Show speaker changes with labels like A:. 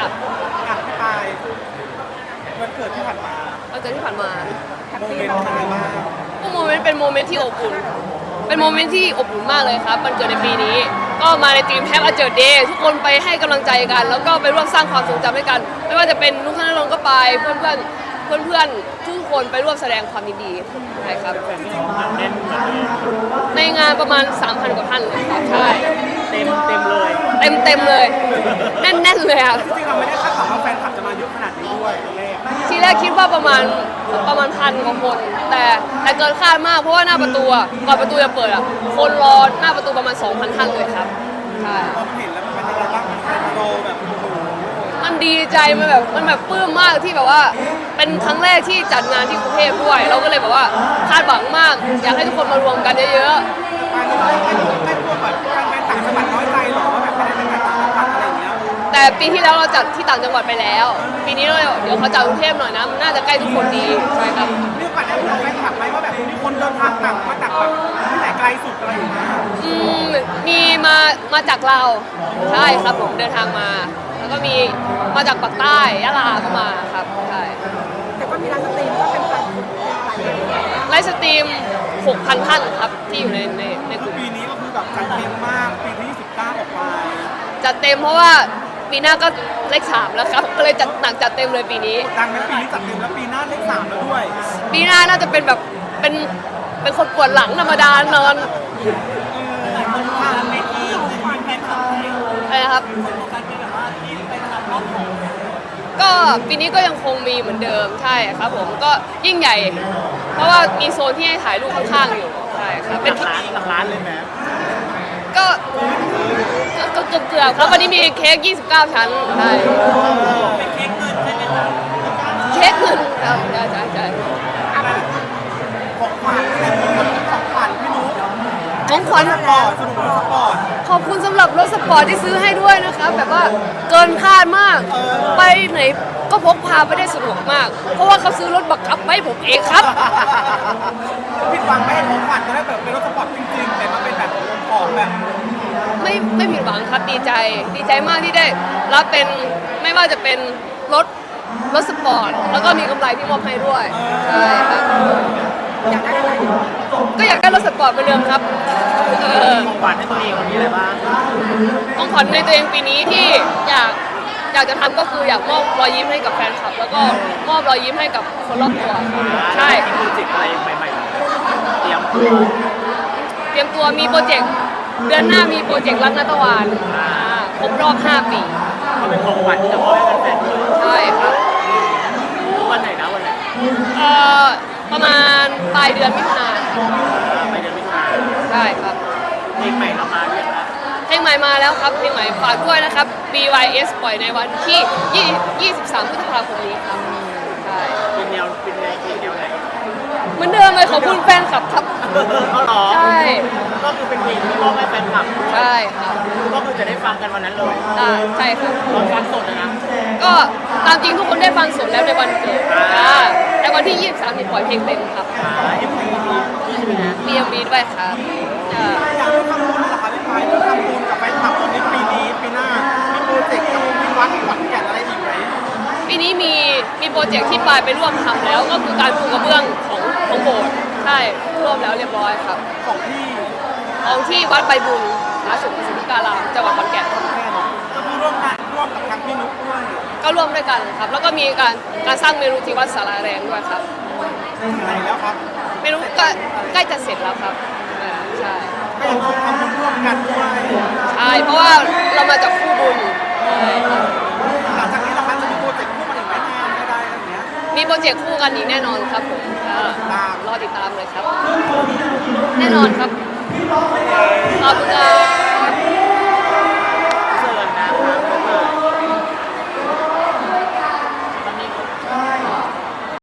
A: จัด
B: อะพี่ปายวันเกิดที่ผ่านมา
A: วันเกิดที่ผ่านมา
B: โมเมนต์อะไรบ้าง
A: พวกโมเมนต์เป็นโมเมนต์ที่อบอุ่น เป็นโมเมนต์ที่อบอุ่นมากเลยครับวันเกิดในปีนี้ ก็มาในทีมแฮปอาเจอร์เดย์ทุกคนไปให้กำลังใจกัน แล้วก็ไปร่วมสร้างความทรงจำให้กัน ไม่ว่าจะเป็นนุกธนรงค์ก็ไป เพื่อนเพื่อน เพื่อนเพื่อนๆ ทุกคนไปร่วมแสดงความยินดีใช่ครับ ในงานประมาณ 3,000 กว่าท่านเลยครับใช่
C: เต็มเต็มเลย
A: เต็มเต็มๆเลย แน่นๆเลยครับ
B: จริงๆเราไม่ได้คาดหวังว่าแฟนคลับจะมาเยอะขนาดนี้ด้วยตอนแรก
A: ทีแรกคิดว่าประมาณประมาณพันกว่าคน แต่แต่เกินคาดมากเพราะว่าหน้าประตูอะก่อนประตูจะเปิดอะคนรอหน้าประตูประมาณ 2,000ท่านเลยครับใช่
B: พอเห็นแล้วมันเป็นยังไงบ้างมันเป็นโรแบบโอ้โห
A: มันดีใจมันแบบมันแบบปลื้มมากที่แบบว่า เป็นครั้งแรกที่จัดงานที่กรุงเทพด้วย เราก็เลยแบบว่าคาดหวังมาก อยากให้ทุกคนมารวมกันเยอะ
B: ปายไม่ไม่ไม่ไม่กลัวแบบการไปต่างจังหวัดน้อยใจหรอว่าแบบไม่ได้เป็นแบบต่างจังหวัดอะไรอย่างเงี้ย
A: ๆ แต่ปีที่แล้วเราจัดที่ต่างจังหวัดไปแล้ว ปีนี้เราเดี๋ยวเขาจัดกรุงเทพหน่อยนะมันน่าจะใกล้ทุกคนดีใช่ครับ
B: มีโอกาสได้บอกแฟนคลับไหมว่าแบบมีคนเดินทางต่างมาจากแบบที่ไหนไกลสุดอะไรอย่างเงี้ย
A: อืมมีมามาจากเราวใช่ครับผมเดินทางมาแล้ว ก็มีมาจากปากใต้ยะลาก็มาครับใช่
D: แต่ก็มีร้านสตรีมก็เป็นพันคนหลายคน
A: ไลฟ์สตรีม 6,000 ท่านครับที่อยู่ในในในกลุ่ม
B: ปีนี้ก็คือแบบจัดเต็มมากปีที่19ออกไป
A: จัดเต็มเพราะว่าปีหน้าก็เลขสามแล้วครับก็เลยจัดหนักจัดเต็มเลยปีนี้
B: ดังนั้นปีนี้จัดเต็มแล้วปีหน้าเลขสามแล้วด้วย
A: ปีหน้าน่าจะเป็นแบบเป็นเป็นคนปวดหลังธรรมดานอน
B: หลายคนว่าในที่ความแฟนคลับ
A: อะไรนะครับ
B: การเป็นแบบว่าที่ไปทำรอบของ
A: ก็ ปีนี้ก็ยังคงมีเหมือนเดิมใช่ครับผมก็ยิ่งใหญ่ เพราะว่ามีโซนที่ให้ถ่ายรูปข้างๆอยู่ใช่ครับ
C: ห
A: เป็
C: ลั
A: น
C: กล้านหลักล้านเลยไหม
A: ก็ก็เกือบเกือบๆครับวันนี้มีเค้ก 29 ชั้นใช่
B: เป็นเค้กเงินใช่ไหมคะ
A: เค้กหนึ่งครับใช่ใช่ใช่
B: ของขวัญอะไรของขวัญพี่นุ๊ก
A: ของขวัญ
B: สปอร์ตสนุกสปอร์ต
A: ขอบคุณสำหรับรถสปอร์ตที่ซื้อให้ด้วยนะคะแบบว่าเกินคาดมาก ไปไหน ก็พกพาไปได้สะดวกมาก เพราะว่าเขาซื้อรถบังคับมาให้ผมเองครับ
B: ผิดหวังไหมของขวัญจะได้แบบเป็นรถสปอร์ตจริงๆ แต่มาเป็นแบบของแบบ
A: ไม่ไม่ผิดหวังครับดีใจดีใจมากที่ได้รับเป็นไม่ว่าจะเป็นรถรถสปอร์ตแล้วก็มีกำไรที่มอบให้ด้วยใช่ครับ
D: อยากได้อะไร
A: ก็อยากได้รถสปอร์ตเหมือนเดิมครับเออ
C: ของขวัญให้ตัวเองวันนี้อะไรบ้าง
A: ของขวัญในตัวเองปีนี้ที่อยากอยากจะ ทำก็คืออยากมอบรอยยิ้มให้กับแฟนคลับ แล้วก็มอบรอยยิ้มให้กับคนรอบตัวใช่
C: มีโปรเจกต์อะไรใหม่ๆ เตรียมตัว
A: เตรียมตัวมีโปรเจกต์เดือนหน้ามีโปรเจกต์รักนัตวานอ่าครบรอบ 5 ปี
C: ก็เป็นของขวัญที่จะมอบให้แฟนๆด้วย
A: ใช่ครับ
C: วันไหนนะวันไหน
A: เอ่อประมาณปลายเดือนมิถุนายน
C: อ่าไปเดือนมิถุนายน
A: ใช่ครับ
C: เพลงใหม่เรามาเรียกนะ
A: เพลงใหม่มาแล้วครับเพลงใหม่ฝากด้วยนะครับ BYS ปล่อยในวันที่ 23พฤษภาคมนี้ครับใช่
C: เป็นแนวเป็นแนวเพลงแนวไหน
A: เหมือนเดิมเลยขอบคุณแฟนคลับครับ
C: เอาหรอ
A: ใช่
C: ก็คือเป็นเพลงที่มอบให้แฟนคลับ
A: ใช่ครับ
C: ก็คือจะได้ฟังกันวันนั้นเลย
A: ได้ใช่ครับ
C: ลองฟังสดนะนะ
A: ก็ตามจริงทุกคนได้ฟังสดแล้วในวันเกิดอ่าแต่วันที่ 23นี่ปล่อยเพลงเต็มครับ
C: อ่าเอ็มวีนี่ใช่ไหมนะ
A: มียังมีด้วยครับ
B: โปรเจกต์ที่
A: ปลายไปร่วมทำแล้วก็คือการปูกระเบื้องของของโบสถ์ใช่ร่วมแล้วเรียบร้อยครับ
B: ของที่
A: ของที่วัดใบบุญราชสุทธิการามจังหวัดขอนแก่น
B: แค่เนาะก็คือร่วมงานร่วมกับทางพี่นุ๊กด้วย
A: ก็ร่วมด้วยกันครับ แล้วก็มีการการสร้างเมรุที่วัดสาราแรงด้วยครับ
B: ถึงไหนแล้วครับ
A: เมรุก็ใกล้จะเสร็จแล้วครับอ่าใช่
B: ก็ยังคงทำบุญร่วมกันด้วย
A: ใช่เพราะว่าเรามาจากคู่บุญ
B: ห
A: มีโปรเจกต์คู่กันอีกแน่นอนครับผมอ่า
B: ตาม
A: รอติดตามเลยครับ แน่นอนครับขอบคุณครับ